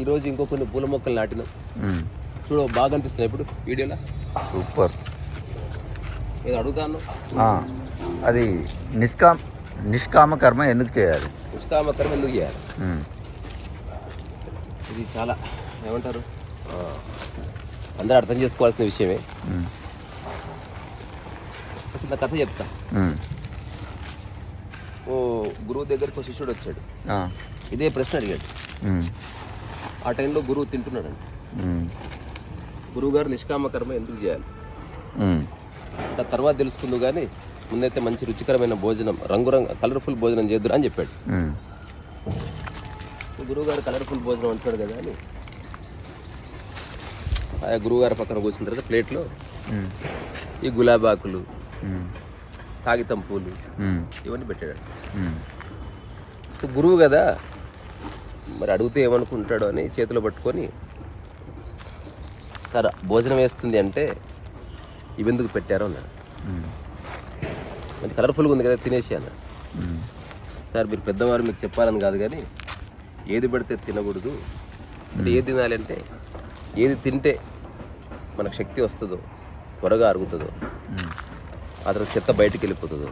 ఈరోజు ఇంకో కొన్ని పూల మొక్కలు నాటినాం. చూడ బాగా అనిపిస్తున్నాయి ఇప్పుడు వీడియోలో సూపర్ ఏదో అడుగుతాను అది నిష్కామ నిష్కామ కర్మ ఎందుకు చేయాలి నిష్కామకరం ఎందుకు చేయాలి. ఇది చాలా ఏమంటారు అందరూ అర్థం చేసుకోవాల్సిన విషయమే. చిన్న కథ చెప్తా. ఓ గురువు దగ్గరికి శిష్యుడు వచ్చాడు. ఇదే ప్రశ్న అడిగాడు. ఆ టైంలో గురువు తింటున్నాడండి. గురువు గారు నిష్కామకర్మ ఎందుకు చేయాలి. అంటే తర్వాత తెలుసుకుందు కానీ ముందైతే మంచి రుచికరమైన భోజనం రంగురంగు కలర్ఫుల్ భోజనం చేద్దురా అని చెప్పాడు మ్మ్. గురువు గారు కలర్ఫుల్ భోజనం అంటున్నాడు కదా అని ఆ గురువు గారి పక్కన కూర్చున్న తర్వాత ప్లేట్లో. ఈ గులాబాకులు. కాగితం పూలు. ఇవన్నీ పెట్టాడు. సో గురువు కదా మరి అడిగితే ఏమనుకుంటాడో అని చేతిలో పట్టుకొని సార్ భోజనం వేస్తుంది అంటే ఇవెందుకు పెట్టారో? అన్నాడు. మంచి కలర్ఫుల్గా ఉంది కదా తినేసి అన్నాడు. సార్ మీరు పెద్దవారు మీకు చెప్పాలని కాదు కానీ ఏది పెడితే తినకూడదు. అంటే ఏది తినాలి అంటే ఏది తింటే మనకు శక్తి వస్తుందో త్వరగా అరుగుతుందో అతను ఆ తర్వాత చెత్త బయటికి వెళ్ళిపోతుందో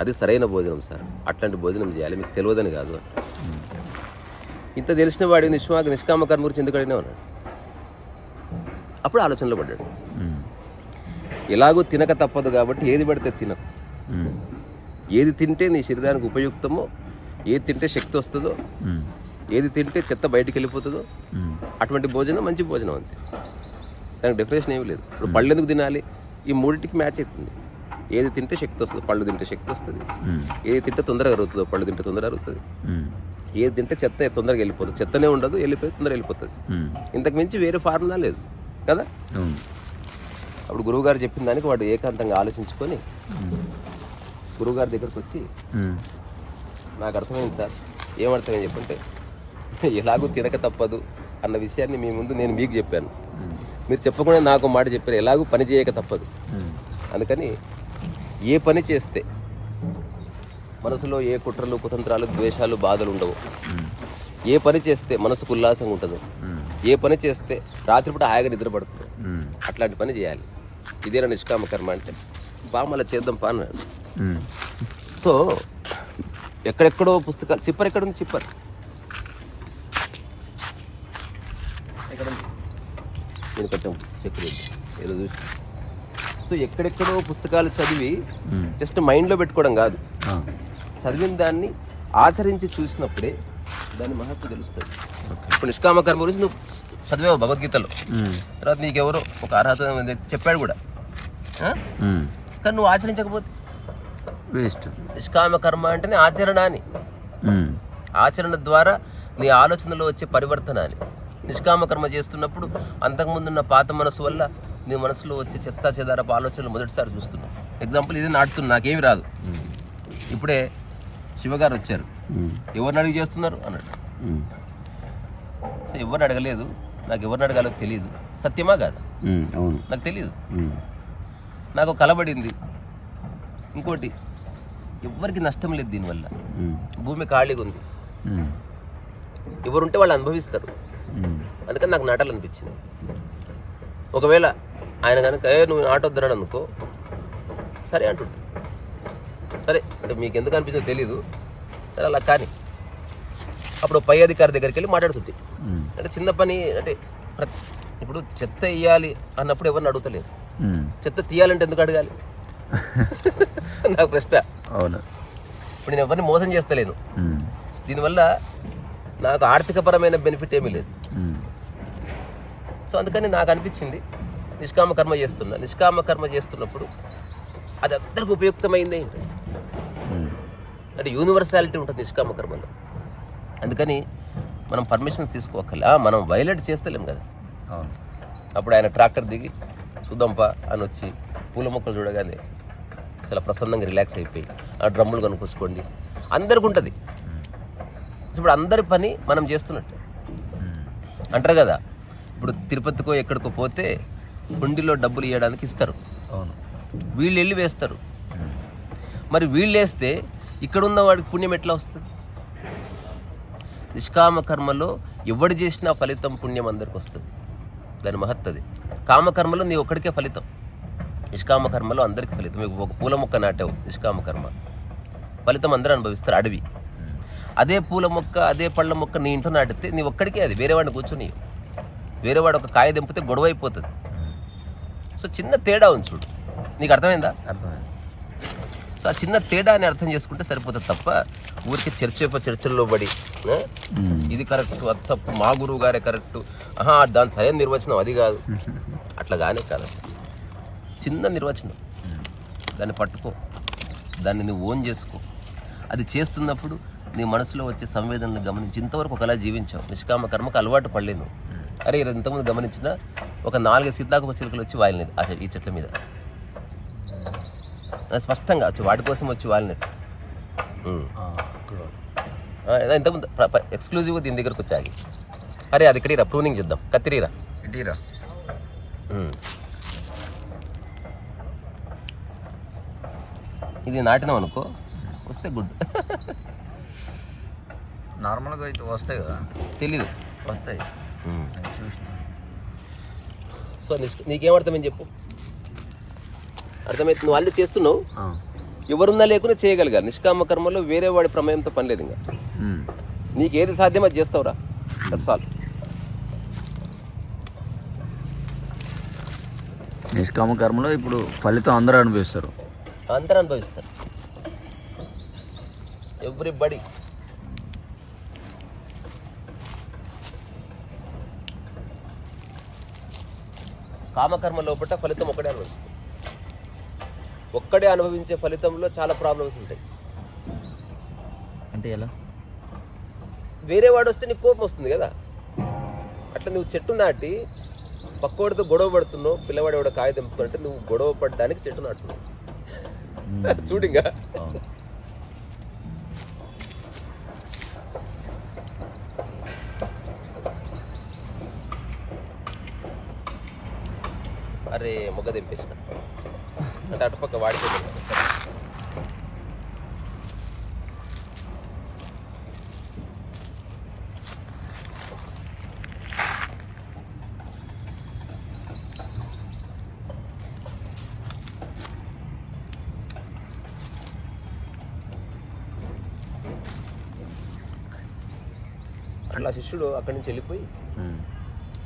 అది సరైన భోజనం సార్. అట్లాంటి భోజనం చేయాలి మీకు తెలియదని కాదు. ఇంత తెలిసిన వాడి నిష్మా నిష్కామ కర్మ గురించి ఎందుకు అడిగినా ఉన్నాడు అప్పుడు ఆలోచనలో పడ్డాడు. ఎలాగో తినక తప్పదు కాబట్టి ఏది పడితే తినకు. ఏది తింటే నీ శరీరానికి ఉపయుక్తమో ఏది తింటే శక్తి వస్తుందో. ఏది తింటే చెత్త బయటికి వెళ్ళిపోతుందో. అటువంటి భోజనం మంచి భోజనం అంతే దానికి డెఫినేషన్ ఏమీ లేదు ఇప్పుడు పళ్ళు ఎందుకు తినాలి ఈ మూడింటికి మ్యాచ్ అవుతుంది ఏది తింటే శక్తి వస్తుంది పళ్ళు తింటే శక్తి వస్తుంది. ఏది తింటే తొందరగా అరుగుతుందో పళ్ళు తింటే తొందరగా అరుగుతుంది. ఏది తింటే చెత్త తొందరగా వెళ్ళిపోతుంది చెత్తనే ఉండదు వెళ్ళిపోయి తొందరగా వెళ్ళిపోతుంది. ఇంతకు మించి వేరే ఫార్ములా లేదు కదా. అప్పుడు గురువుగారు చెప్పిన దానికి వాడు ఏకాంతంగా ఆలోచించుకొని గురువుగారి దగ్గరకు వచ్చి. నాకు అర్థమైంది సార్ ఏమర్థమైంది చెప్పంటే ఎలాగో తినక తప్పదు అన్న విషయాన్ని మీ ముందు నేను మీకు చెప్పాను. మీరు చెప్పకుండా నాకు మాట చెప్పారు ఎలాగో పని చేయక తప్పదు. అందుకని ఏ పని చేస్తే మనసులో ఏ కుట్రలు కుతంత్రాలు ద్వేషాలు బాధలు ఉండవు. ఏ పని చేస్తే మనసుకు ఉల్లాసంగా ఉంటుందో. ఏ పని చేస్తే రాత్రిపూట హాయిగా నిద్రపడుతుందో. అట్లాంటి పని చేయాలి ఇదేనా నిష్కామ కర్మ అంటే బా మళ్ళీ చేద్దాం పా. సో ఎక్కడెక్కడో పుస్తకాలు చిప్పర్ ఎక్కడ ఉంది చిప్పర్? నేను కొంచెం చెక్ ఏదో చూసి సో ఎక్కడెక్కడో పుస్తకాలు చదివి. జస్ట్ మైండ్లో పెట్టుకోవడం కాదు. చదివిన దాన్ని ఆచరించి చూసినప్పుడే దాని మహత్వం తెలుస్తుంది. ఇప్పుడు నిష్కామ కర్మ గురించి నువ్వు చదివావు భగవద్గీతలో. తర్వాత నీకెవరో ఒక అర్హత చెప్పాడు కూడా. కానీ నువ్వు ఆచరించకపోతే? వేస్ట్. నిష్కామ కర్మ అంటేనే ఆచరణ అని. ఆచరణ ద్వారా నీ ఆలోచనలో వచ్చే పరివర్తన అని. నిష్కామ కర్మ చేస్తున్నప్పుడు అంతకుముందున్న పాత మనసు వల్ల నీ మనసులో వచ్చే చెత్త చెదారపు ఆలోచనలు మొదటిసారి చూస్తున్నావు ఎగ్జాంపుల్ ఇది నాటుతున్నా నాకేమి రాదు. ఇప్పుడే శివగారు వచ్చారు. ఎవరిని అడిగి చేస్తున్నారు? అన్నాడు. సో ఎవరిని అడగలేదు? నాకు ఎవరిని అడగాలో తెలియదు సత్యమా కాదా? నాకు తెలియదు. నాకు కలబడింది. ఇంకోటి ఎవ్వరికి నష్టం లేదు దీనివల్ల. భూమి ఖాళీగా ఉంది. ఎవరుంటే వాళ్ళు అనుభవిస్తారు. అందుకని నాకు నాటాలనిపించింది. ఒకవేళ ఆయన కనుక ఏ నువ్వు నాటొద్దన్నాడు అనుకో. సరే అంటుంటా అంటే మీకు ఎందుకు అనిపించిందో తెలీదు సరే అలా కానీ అప్పుడు పై అధికారి దగ్గరికి వెళ్ళి మాట్లాడుతుంటే మ్మ్. అంటే చిన్న పని అంటే ఇప్పుడు చెత్త వేయాలి అన్నప్పుడు ఎవరిని అడుగుతలేదు. చెత్త తీయాలంటే ఎందుకు అడగాలి నాకు ప్రశ్న అవును ఇప్పుడు నేను ఎవరిని మోసం చేస్తలేను. దీనివల్ల నాకు ఆర్థికపరమైన బెనిఫిట్ ఏమీ లేదు. సో అందుకని నాకు అనిపించింది నిష్కామ కర్మ చేస్తున్నా నిష్కామ కర్మ చేస్తున్నప్పుడు అది అందరికి ఉపయుక్తమైందే మ్మ్. అంటే యూనివర్సాలిటీ ఉంటుంది నిష్కామ కర్మలో. అందుకని మనం పర్మిషన్స్ తీసుకోకల్లా మనం వైలెట్ చేస్తలేం కదా. అప్పుడు ఆయన ట్రాక్టర్ దిగి చూద్దాంపా అని వచ్చి పూల మొక్కలు చూడగానే చాలా ప్రసన్నంగా రిలాక్స్ అయిపోయి ఆ డ్రమ్ములు కొనుక్కొచ్చుకోండి అందరికి ఉంటుంది. ఇప్పుడు అందరి పని మనం చేస్తున్నట్టు. అంటారు కదా ఇప్పుడు తిరుపతికో ఎక్కడికో పోతే హుండీలో డబ్బులు ఇవ్వడానికి ఇస్తారు. అవును. వీళ్ళు వెళ్ళి వేస్తారు. మరి వీళ్ళు వేస్తే ఇక్కడ ఉన్న వాడికి పుణ్యం ఎట్లా వస్తుంది? నిష్కామ కర్మలో ఎవడు చేసినా ఫలితం పుణ్యం అందరికి వస్తుంది. దాని మహత్తది కామకర్మలో నీ ఒక్కడికే ఫలితం. నిష్కామ కర్మలో అందరికీ ఫలితం. మీకు ఒక పూల మొక్క నాటావు నిష్కామ కర్మ. ఫలితం అందరూ అనుభవిస్తారు అడవి. అదే పూల మొక్క అదే పళ్ళ మొక్క నీ ఇంట్లో నాటితే నీ ఒక్కడికే అది. వేరే వాడిని కూర్చొని వేరేవాడు ఒక కాయ దింపితే గొడవ అయిపోతుంది సో చిన్న తేడా ఉంది చూడు. నీకు అర్థమైందా? అర్థమైంది. సో ఆ చిన్న తేడా అని అర్థం చేసుకుంటే సరిపోతుంది తప్ప ఊరికి చర్చ చర్చల్లో పడి ఇది కరెక్ట్ అది తప్పు మా గురువు గారే కరెక్ట్ ఆహా దాని సరైన నిర్వచనం అది కాదు. అట్లా కానీ కాదు. చిన్న నిర్వచనం. దాన్ని పట్టుకో. దాన్ని నువ్వు ఓన్ చేసుకో. అది చేస్తున్నప్పుడు నీ మనసులో వచ్చే సంవేదనలు గమనించి ఇంతవరకు ఒకలా జీవించావు. నిష్కామ కర్మకు అలవాటు పడలేదు. అరే ఇంతకుముందు గమనించిన ఒక నాలుగు సీతాకోక చిలుకలు వచ్చి వాలినది ఆ ఈ చెట్ల మీద. స్పష్టంగా వచ్చి. వాటి కోసం వచ్చి ఏదో ఇంతకుముందు ఎక్స్క్లూజివ్గా దీని దగ్గరకు వచ్చాయి. అరే అది ఇక్కడిరా ప్రూనింగ్ చేద్దాం. కత్తిరీరా ఇటీరా. ఇది నాటినాం అనుకో వస్తే గుడ్. నార్మల్గా అయితే వస్తాయి కదా. తెలీదు. వస్తాయి. చూసిన. సో నీ- నీకేం అర్థమైంది చెప్పు. అర్థమైతే నువ్వు ఆల్రెడీ చేస్తున్నావు. ఎవరున్నా లేకుండా చేయగలిగారు. నిష్కామ కర్మలో వేరే వాడి ప్రమేయంతో పని లేదు ఇంకా. నీకు ఏది సాధ్యమో అది చేస్తావురా. దట్స్ ఆల్ నిష్కామ కర్మలో ఇప్పుడు ఫలితం అందరూ అనుభవిస్తారు. అందరూ అనుభవిస్తారు. ఎవ్రీబడి కామకర్మ లోపల ఫలితం ఒకటే అనుభవిస్తుంది. ఒక్కడే అనుభవించే ఫలితంలో చాలా ప్రాబ్లమ్స్ ఉంటాయి. అంటే ఎలా? వేరే వాడు వస్తే నీకు కోపం వస్తుంది కదా. అట్లా నువ్వు చెట్టు నాటి పక్కోడితో గొడవ పడుతున్నావు పిల్లవాడు ఎవడో కాయ తెంపుకుంటే నువ్వు గొడవ పడడానికి చెట్టు నాటున్నావు చూడింగా? అరే మొగ్గ తెంపేసిన. అంటే అటుపక్క వాడిపోయింది అట్లా శిష్యుడు అక్కడి నుంచి వెళ్ళిపోయి.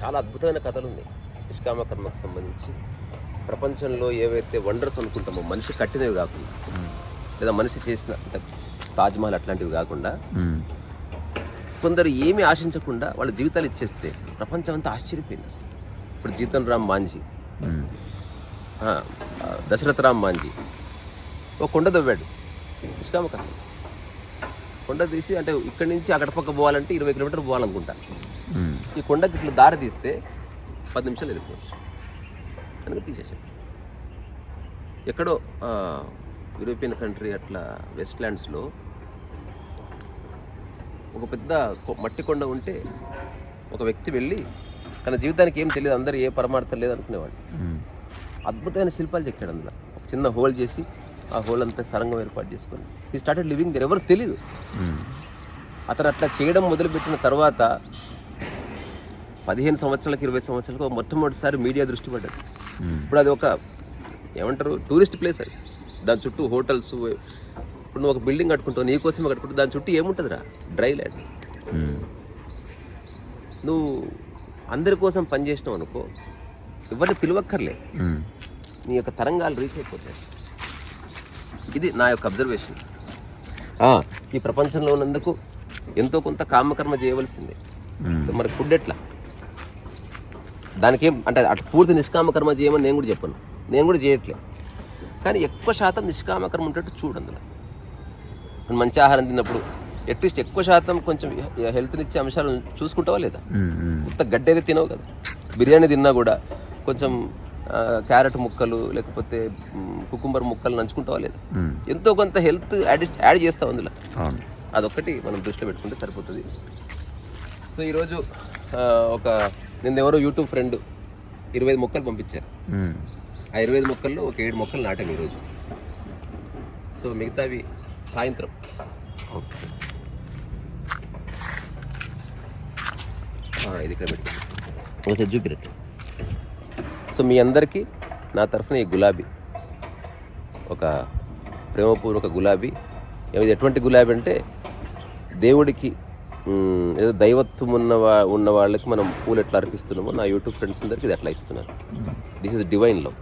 చాలా అద్భుతమైన కథలు ఉన్నాయి నిష్కామ కర్మకు సంబంధించి. ప్రపంచంలో ఏవైతే వండర్స్ అనుకుంటామో మనిషి కట్టినవి కాకుండా లేదా మనిషి చేసిన అంటే తాజ్మహల్ అట్లాంటివి కాకుండా కొందరు ఏమీ ఆశించకుండా వాళ్ళ జీవితాలు ఇచ్చేస్తే ప్రపంచం అంతా ఆశ్చర్యపోయింది అసలు. ఇప్పుడు జీతన్ రామ్ మాంజీ దశరథ రామ్ మాంజీ ఒక కొండ దవ్వాడు నిష్కామ కొండ తీసి అంటే ఇక్కడి నుంచి అక్కడ పక్క పోవాలంటే ఇరవై కిలోమీటర్లు పోవాలనుకుంటా. ఈ కొండకి ఇట్లా దారి తీస్తే పది నిమిషాలు వెళ్ళిపోవచ్చు. కనుక తీసేసాడు ఎక్కడో యూరోపియన్ కంట్రీ అట్లా వెస్ట్ ల్యాండ్స్లో ఒక పెద్ద మట్టి కొండ ఉంటే ఒక వ్యక్తి వెళ్ళి తన జీవితానికి ఏం తెలియదు అందరూ ఏ పరమార్థం లేదు అనుకునేవాడు ఉమ్. అద్భుతమైన శిల్పాలు చెక్కాడు అందులో ఒక చిన్న హోల్ చేసి ఆ హోల్ అంతా సరంగం ఏర్పాటు చేసుకొని ఈ స్టార్టెడ్ లివింగ్ దర్ ఎవరికి తెలియదు. అతను అట్లా చేయడం మొదలుపెట్టిన తర్వాత పదిహేను సంవత్సరాలకు ఇరవై సంవత్సరాలకు మొట్టమొదటిసారి మీడియా దృష్టి పడ్డది ఉమ్. ఇప్పుడు అది ఒక ఏమంటారు టూరిస్ట్ ప్లేస్ అది దాని చుట్టూ హోటల్స్ ఇప్పుడు నువ్వు ఒక బిల్డింగ్ కట్టుకుంటావు నీ కోసమే కట్టుకుంటావు దాని చుట్టూ ఏముంటుందిరా డ్రై ల్యాండ్. నువ్వు అందరి కోసం పనిచేసినావు అనుకో ఎవరిని పిలవక్కర్లే. నీ యొక్క తరంగాలు రీచ్ అయిపోతాయి ఇది నా యొక్క అబ్జర్వేషన్ ఈ ప్రపంచంలో ఉన్నందుకు ఎంతో కొంత కామకర్మ చేయవలసిందే. మరి ఫుడ్ ఎట్లా దానికి ఏం అంటే అటు పూర్తి నిష్కామ కర్మ చేయమని నేను కూడా చెప్పను. నేను కూడా చేయట్లే. కానీ ఎక్కువ శాతం నిష్కామ కర్మ ఉంటట్టు చూడు అందులో. మంచి ఆహారం తిన్నప్పుడు అట్లీస్ట్ ఎక్కువ శాతం కొంచెం హెల్త్నిచ్చే అంశాలు చూసుకుంటావా లేదా. ఇంత గడ్డి అయితే తినవు కదా. బిర్యానీ తిన్నా కూడా కొంచెం క్యారెట్ ముక్కలు లేకపోతే కుకుంబర్ ముక్కలు నంచుకుంటావా లేదా. ఎంతో కొంత హెల్త్ యాడ్ యాడ్ చేస్తావు అందులో. అదొక్కటి మనం దృష్టిలో పెట్టుకుంటే సరిపోతుంది. సో ఈరోజు ఒక నిన్న ఎవరో యూట్యూబ్ ఫ్రెండ్ ఇరవై ఐదు మొక్కలు పంపించారు. ఆ ఇరవై ఐదు మొక్కల్లో ఒక ఏడు మొక్కలు నాటాం ఈరోజు. సో మిగతావి సాయంత్రం. ఓకే. ఇది ఇక్కడ పెట్టి. ఒకసారి చూపినట్టు. సో మీ అందరికీ నా తరఫున ఈ గులాబీ ఒక ప్రేమపూర్వక గులాబీ. ఇది ఎటువంటి గులాబీ అంటే దేవుడికి ఏదో దైవత్వం ఉన్న వా ఉన్న వాళ్ళకి మనం పూలు ఎట్లా అర్పిస్తున్నామో నా యూట్యూబ్ ఫ్రెండ్స్ అందరికి ఇది అట్లా ఇస్తున్నాను దిస్ ఇస్ డివైన్ లవ్